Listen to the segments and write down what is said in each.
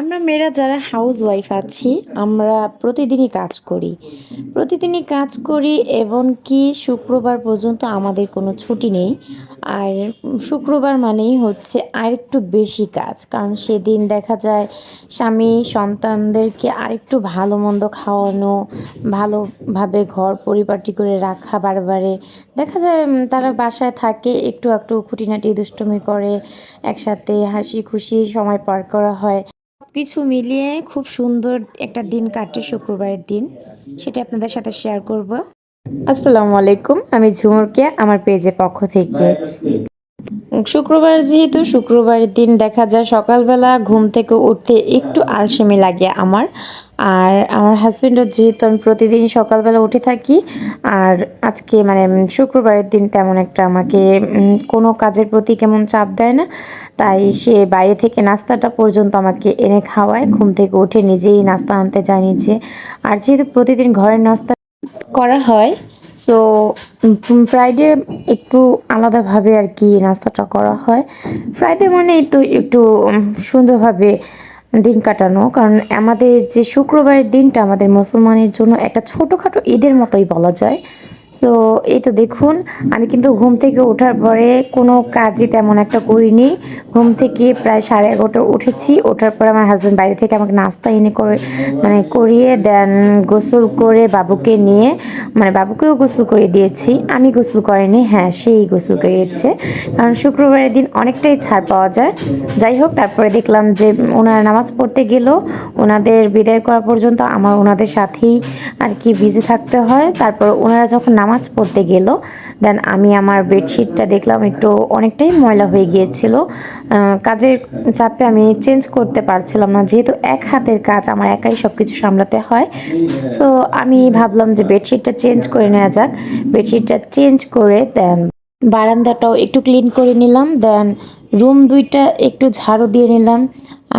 আমরা মেয়েরা যারা হাউস ওয়াইফ আছি, আমরা প্রতিদিনই কাজ করি। প্রতিদিনই কাজ করি এবং কি শুক্রবার পর্যন্ত আমাদের কোনো ছুটি নেই। আর শুক্রবার মানেই হচ্ছে আরেকটু বেশি কাজ, কারণ সেদিন দেখা যায় স্বামী সন্তানদেরকে আরেকটু ভালো মন্দ খাওয়ানো, ভালোভাবে ঘর পরিপাটি করে রাখা বারবারে। দেখা যায় তারা বাসায় থাকে, একটু একটু খুঁটিনাটি দুষ্টুমি করে, একসাথে হাসি খুশি সময় পার করা হয়। কিছু মিলিয়ে খুব সুন্দর একটা দিন কাটে শুক্রবারের দিন। সেটা আপনাদের সাথে শেয়ার করব। আসসালামু আলাইকুম, আমি ঝুমুরকে, আমার পেজে পক্ষ থেকে। শুক্রবার যেহেতু শুক্রবারের দিন দেখা যায়, সকালবেলা ঘুম থেকে উঠতে একটু আলসেমি লাগে আমার। আর আমার হাজবেন্ডও যেহেতু আমি প্রতিদিন সকালবেলা উঠে থাকি, আর আজকে মানে শুক্রবারের দিন তেমন একটা আমাকে কোনো কাজের প্রতি কেমন চাপ দেয় না। তাই সে বাইরে থেকে নাস্তাটা পর্যন্ত আমাকে এনে খাওয়ায়, ঘুম থেকে উঠে নিজেই নাস্তা আনতে যায় নিজে। আর যেহেতু প্রতিদিন ঘরের নাস্তা করা হয় সো ফ্রাইডে একটু আলাদাভাবে আর কি নাস্তাটা করা হয়। ফ্রাইডে মানে তো একটু সুন্দরভাবে দিন কাটানো। কারণ আমাদের যে শুক্রবারের দিনটা আমাদের মুসলমানের জন্য একটা ছোটোখাটো ঈদের মতোই বলা যায়। সো এই তো দেখুন, আমি কিন্তু ঘুম থেকে ওঠার পরে কোনো কাজই তেমন একটা করিনি। ঘুম থেকে প্রায় সাড়ে এগারোটা উঠেছি, ওঠার পর আমার হাজব্যান্ড বাইরে থেকে আমাকে নাস্তা এনে করে মানে করিয়ে দেন, গোসল করে বাবুকে নিয়ে মানে বাবুকেও গোসল করে দিয়েছি। আমি গোসল করিনি হ্যাঁ সেই গোসল করিয়েছে। কারণ শুক্রবারের দিন অনেকটাই ছাড় পাওয়া যায়। যাই হোক, তারপরে দেখলাম যে ওনারা নামাজ পড়তে গেল, ওনাদের বিদায় করা পর্যন্ত আমার ওনাদের সাথেই আর কি বিজি থাকতে হয়। তারপর ওনারা যখন নামাজ পড়তে গেল। দেন আমি আমার বেডশিটটা দেখলাম, একটু অনেকটাই ময়লা হয়ে গিয়েছিল। কাজের চাপে আমি চেঞ্জ করতে পারছিলাম না, যেহেতু এক হাতের কাজ, আমার একাই সব কিছু সামলাতে হয়। সো আমি ভাবলাম যে বেডশিটটা চেঞ্জ করে নেওয়া যাক। বেডশিটটা চেঞ্জ করে দেন বারান্দাটাও একটু ক্লিন করে নিলাম। দেন রুম দুইটা একটু ঝাড়ু দিয়ে নিলাম।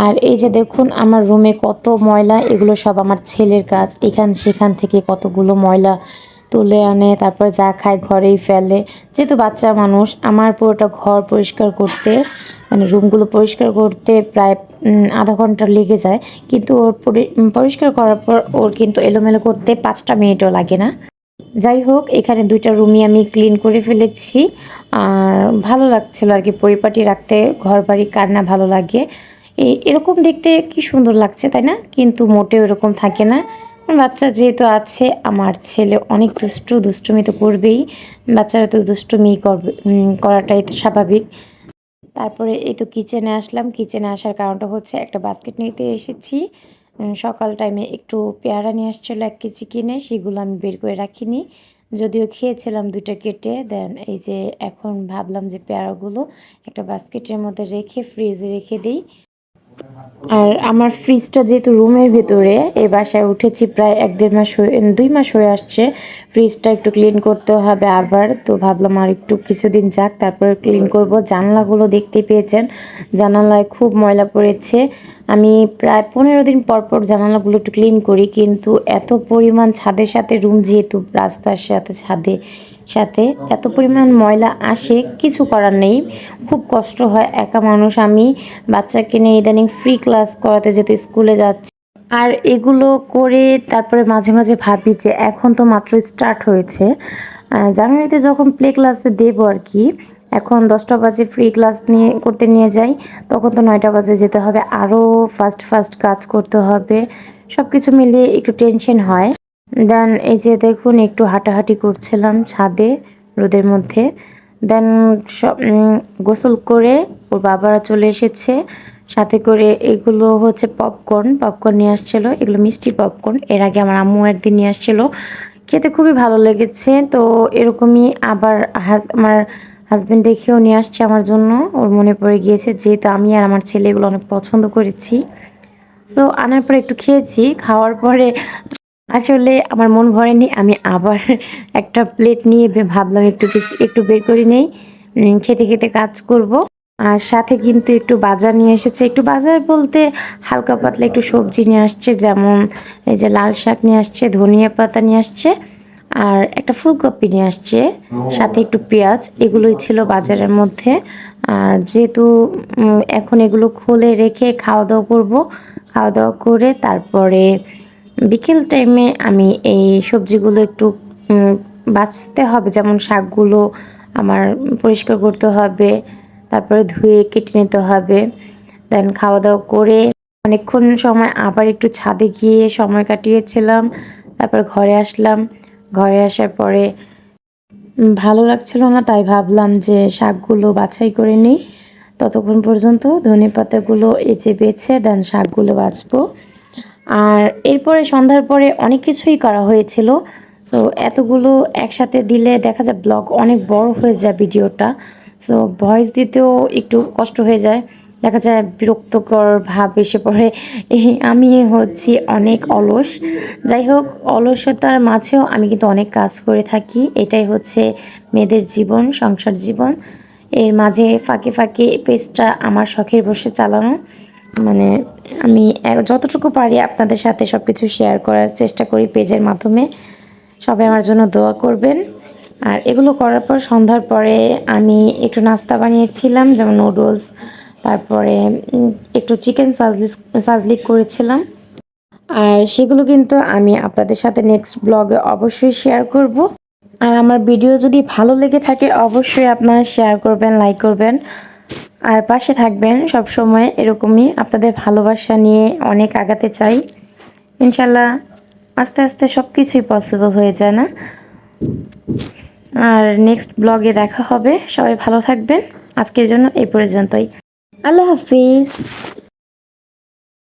আর এই যে দেখুন, আমার রুমে কত ময়লা, এগুলো সব আমার ছেলের কাজ। এখান সেখান থেকে কতগুলো ময়লা তুলে আনে, তারপর যা খায় ঘরেই ফেলে। যেহেতু বাচ্চা মানুষ, আমার পুরোটা ঘর পরিষ্কার করতে মানে রুমগুলো পরিষ্কার করতে প্রায় আধা ঘণ্টা লেগে যায়। কিন্তু ওর পরিষ্কার করার পর ওর কিন্তু এলোমেলো করতে পাঁচটা মিনিটও লাগে না। যাই হোক, এখানে দুইটা রুমই আমি ক্লিন করে ফেলেছি। আর ভালো লাগছিল আর কি, পরিপাটি রাখতে ঘর বাড়ি কার না ভালো লাগে। এরকম দেখতে কি সুন্দর লাগছে, তাই না? কিন্তু মোটেও এরকম থাকে না। বাচ্চা যেহেতু আছে, আমার ছেলে অনেক দুষ্টু, দুষ্টুমি তো করবেই। বাচ্চারা তো দুষ্টুমি করবে করাটাই তো স্বাভাবিক। তারপরে এই তো কিচেনে আসলাম। কিচেনে আসার কারণটা হচ্ছে একটা বাস্কেট নিতে এসেছি। সকাল টাইমে একটু পেয়ারা নিয়ে আসছিল, এক কেজি কিনে। সেগুলো আমি বের করে রাখিনি। যদিও খেয়েছিলাম দুইটা কেটে। দেন এই যে এখন ভাবলাম যে পেয়ারাগুলো একটা বাস্কেটের মধ্যে রেখে ফ্রিজে রেখে দিই। আর আমার ফ্রিজটা যেহেতু রুমের ভেতরে এই বাসায় উঠেছি প্রায় এক দেড় মাস হয়ে দুই মাস হয়ে আসছে। ফ্রিজটা একটু ক্লিন করতে হবে আবার, তো ভাবলাম আর একটু কিছুদিন যাক, তারপরে ক্লিন করব। জানলাগুলো দেখতে পেয়েছেন। জানালায় খুব ময়লা পড়েছে। আমি প্রায় পনেরো দিন পর পর জানালাগুলো একটু ক্লিন করি, কিন্তু এত পরিমাণ ছাদের সাথে রুম যেহেতু, রাস্তার সাথে, ছাদে সাথে এত পরিমাণ ময়লা আসে, কিছু করার নেই। খুব কষ্ট হয়, একা মানুষ। আমি বাচ্চাকে নিয়ে ইদানিং ফ্রি ক্লাস করাতে যেহেতু স্কুলে যাচ্ছি। আর এগুলো করে তারপরে মাঝে মাঝে ভাবি যে এখন তো মাত্র স্টার্ট হয়েছে। জানুয়ারিতে যখন প্লে ক্লাসে দেবো আর কি এখন দশটা বাজে ফ্রি ক্লাস নিয়ে, করতে নিয়ে যাই, তখন তো নয়টা বাজে যেতে হবে আরও ফাস্ট ফাস্ট কাজ করতে হবে সব কিছু মিলিয়ে একটু টেনশন হয়। দেন এই যে দেখুন, একটু হাঁটাহাঁটি করছিলাম ছাদে, রোদের মধ্যে। দেন সব গোসল করে ওর বাবারা চলে এসেছে, সাথে করে এগুলো হচ্ছে পপকর্ন পপকর্ন নিয়ে আসছিল, এগুলো মিষ্টি পপকর্ন এর আগে আমার আম্মু একদিন নিয়ে আসছিল। খেতে খুবই ভালো লেগেছে, তো এরকমই আবার আমার হাজবেন্ড দেখেও নিয়ে আসছে আমার জন্য। ওর মনে পড়ে গিয়েছে, যেহেতু আমি আর আমার ছেলে এগুলো অনেক পছন্দ করেছি। সো আনার পরে একটু খেয়েছি, খাওয়ার পরে আসলে আমার মন ভরেনি। আমি আবার একটা প্লেট নিয়ে ভাবলাম একটু কিছু একটু বের করে নেই। খেতে খেতে কাজ করব। আর সাথে কিন্তু একটু বাজার নিয়ে এসেছে। একটু বাজার বলতে হালকা পাতলা একটু সবজি নিয়ে আসছে, যেমন এই যে লাল শাক নিয়ে আসছে, ধনিয়া পাতা নিয়ে আসছে। আর একটা ফুলকপি নিয়ে আসছে, সাথে একটু পেঁয়াজ, এগুলোই ছিল বাজারের মধ্যে। আর যেহেতু এখন এগুলো খুলে রেখে খাওয়া দাওয়া করব খাওয়া দাওয়া করে তারপরে বিকেল টাইমে আমি এই সবজিগুলো একটু বাছতে হবে, যেমন শাকগুলো আমার পরিষ্কার করতে হবে, তারপরে ধুয়ে কেটে নিতে হবে, দেন খাওয়া দাওয়া করে অনেকক্ষণ সময় আবার একটু ছাদে গিয়ে সময় কাটিয়েছিলাম, তারপর ঘরে আসলাম। ঘরে আসার পরে ভালো লাগছিল না, তাই ভাবলাম যে শাকগুলো বাছাই করে নিই। ততক্ষণ পর্যন্ত ধনে পাতাগুলো যে বেছে, দেন শাকগুলো বাছবো। আর এরপরে সন্ধ্যার পরে অনেক কিছুই করা হয়েছিল। সো এতগুলো একসাথে দিলে দেখা যায় ব্লগ অনেক বড় হয়ে যায় ভিডিওটা। সো ভয়েস দিতেও একটু কষ্ট হয়ে যায়। দেখা যায় বিরক্তকর ভাব এসে পড়ে। আমি হচ্ছি অনেক অলস। যাই হোক, অলসতার মাঝেও আমি কিন্তু অনেক কাজ করে থাকি। এটাই হচ্ছে মেয়েদের জীবন, সংসার জীবন। এর মাঝে ফাঁকে ফাঁকে পেজটা আমার শখের বসে চালানো। মানে আমি যতটুকু পারি আপনাদের সাথে সব কিছু শেয়ার করার চেষ্টা করি পেজের মাধ্যমে। সবাই আমার জন্য দোয়া করবেন। আর এগুলো করার পর সন্ধ্যার পরে আমি একটু নাস্তা বানিয়েছিলাম, যেমন নুডলস তারপরে একটু চিকেন সাজলি সাজলিক করেছিলাম। আর সেগুলো কিন্তু আমি আপনাদের সাথে নেক্সট ব্লগে অবশ্যই শেয়ার করব। আর আমার ভিডিও যদি ভালো লেগে থাকে, অবশ্যই আপনারা শেয়ার করবেন লাইক করবেন। আর পাশে থাকবেন সব সময় এরকমই আপনাদের ভালোবাসা নিয়ে অনেক আগাতে চাই। ইনশাল্লাহ আস্তে আস্তে সব কিছুই পসিবল হয়ে যায় না। আর নেক্সট ব্লগে দেখা হবে। সবাই ভালো থাকবেন। আজকের জন্য এই পর্যন্তই। আল্লাহ হাফিজ।